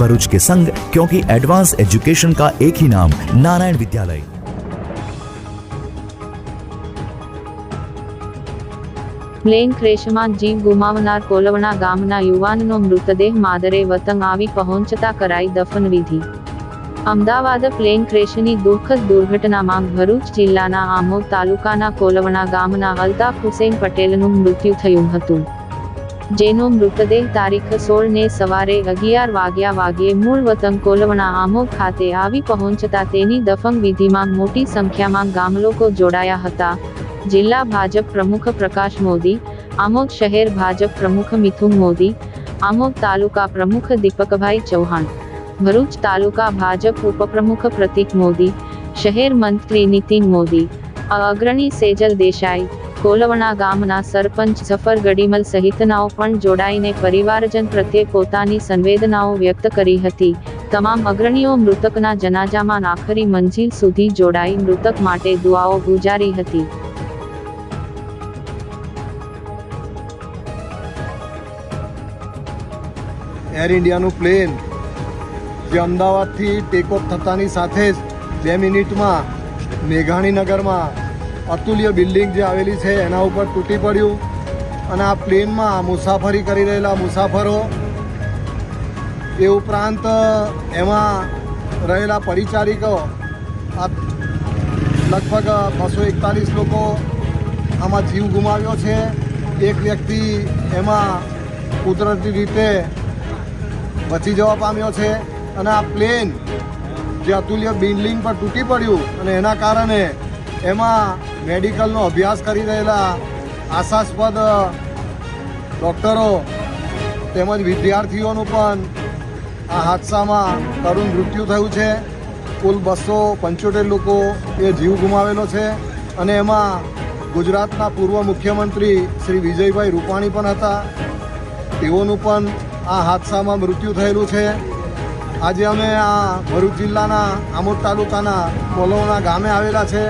भरूच के संग क्योंकि एडवांस एजुकेशन का एक ही नाम नारायण विद्यालय પ્લેન ક્રેશમાં જીવ ગુમાવનાર કોલવણા ગામના યુવાનનો મૃતદેહ માદરે વતન આવી પહોંચતા કરાઈ દફનવિધિ અમદાવાદ પ્લેન ક્રેશની દુઃખદ દુર્ઘટનામાં ભરૂચ જિલ્લાના આમોદ તાલુકાના કોલવણા ગામના અલ્તાફ હુસેન પટેલનું મૃત્યુ થયું હતું જેનો મૃતદેહ તારીખ સોળ ને સવારે અગિયાર વાગ્યા વાગ્યે મૂળ વતન કોલવણા આમોદ ખાતે આવી પહોંચતા તેની દફન વિધિમાં મોટી સંખ્યામાં ગામલોકો જોડાયા હતા. જિલ્લા ભાજપ પ્રમુખ પ્રકાશ મોદી, આમોદ શહેર ભાજપ પ્રમુખ મિથુન મોદી, આમોદ તાલુકા પ્રમુખ દીપકભાઈ ચૌહાણ, ભરૂચ તાલુકા ભાજપ ઉપપ્રમુખ પ્રતિક મોદી, શહેર મંત્રી નીતિન મોદી, અગ્રણી સેજલ દેસાઈ કોલવણા ગામના સરપંચ જફર ગડીમલ સહિતનાઓ પણ જોડાઈને પરિવારજન પ્રત્યે પોતાની સંવેદનાઓ વ્યક્ત કરી હતી. તમામ અગ્રણીઓ મૃતકના જનાજામાં આખરી મંજિલ સુધી જોડાઈ મૃતક માટે દુઆઓ ગુજારી હતી. એર ઇન્ડિયાનું પ્લેન જે અમદાવાદથી ટેકઓફ થતાની સાથે જ બે મિનિટમાં મેઘાણીનગરમાં અતુલ્ય બિલ્ડિંગ જે આવેલી છે, એના ઉપર તૂટી પડ્યું અને આ પ્લેનમાં મુસાફરી કરી રહેલા મુસાફરો એ ઉપરાંત, એમાં રહેલા પરિચારિકો, આ લગભગ બસો એકતાલીસ લોકો આમાં જીવ ગુમાવ્યો છે. એક વ્યક્તિ એમાં કુદરતી રીતે બચી જવા પામ્યો છે અને આ પ્લેન જે અતુલ્ય બિલ્ડિંગ પર તૂટી પડ્યું અને એના કારણે એમાં મેડિકલનો અભ્યાસ કરી રહેલા આશાસ્પદ ડૉક્ટરો તેમજ વિદ્યાર્થીઓનું પણ આ હાદસામાં કરુણ મૃત્યુ થયું છે. કુલ બસો પંચોતેર લોકો એ જીવ ગુમાવેલો છે અને એમાં ગુજરાતના પૂર્વ મુખ્યમંત્રી શ્રી વિજયભાઈ રૂપાણી પણ હતા. તેઓનું પણ આ હાદસામાં મૃત્યુ થયેલું છે. આજે અમે આ ભરૂચ જિલ્લાના આમોદ તાલુકાના કોલોના ગામે આવેલા છે.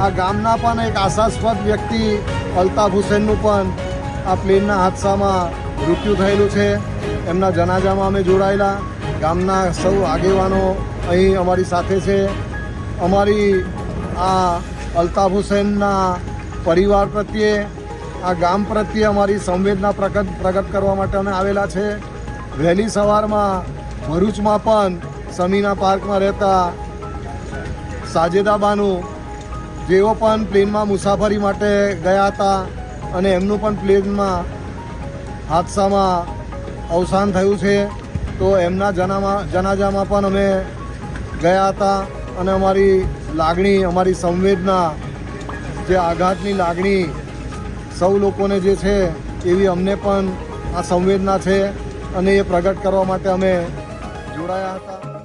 આ ગામના પણ એક આશાસ્પદ વ્યક્તિ, અલ્તાફ હુસેનનું પણ આ પ્લેનના હાદસામાં મૃત્યુ થયેલું છે. એમના જનાજામાં અમે જોડાયેલા. ગામના સૌ આગેવાનો અહીં અમારી સાથે છે. અમારી આ અલ્તાફ હુસેનના પરિવાર પ્રત્યે, આ ગામ પ્રત્યે અમારી સંવેદના પ્રગટ પ્રગટ કરવા માટે અમે આવેલા છે. વહેલી સવારમાં ભરૂચમાં પણ સમીના પાર્કમાં રહેતા સાજેદાબાનું જેઓ પણ પ્લેનમાં મુસાફરી માટે ગયા હતા અને એમનું પણ પ્લેનમાં હાદસામાં અવસાન થયું છે, તો એમના જનામાં, જનાજામાં પણ અમે ગયા હતા અને અમારી લાગણી, અમારી સંવેદના, જે આઘાતની લાગણી સૌ લોકોને જે છે, એવી અમને પણ આ સંવેદના છે અને એ પ્રગટ કરવા માટે અમે જોડાયા હતા.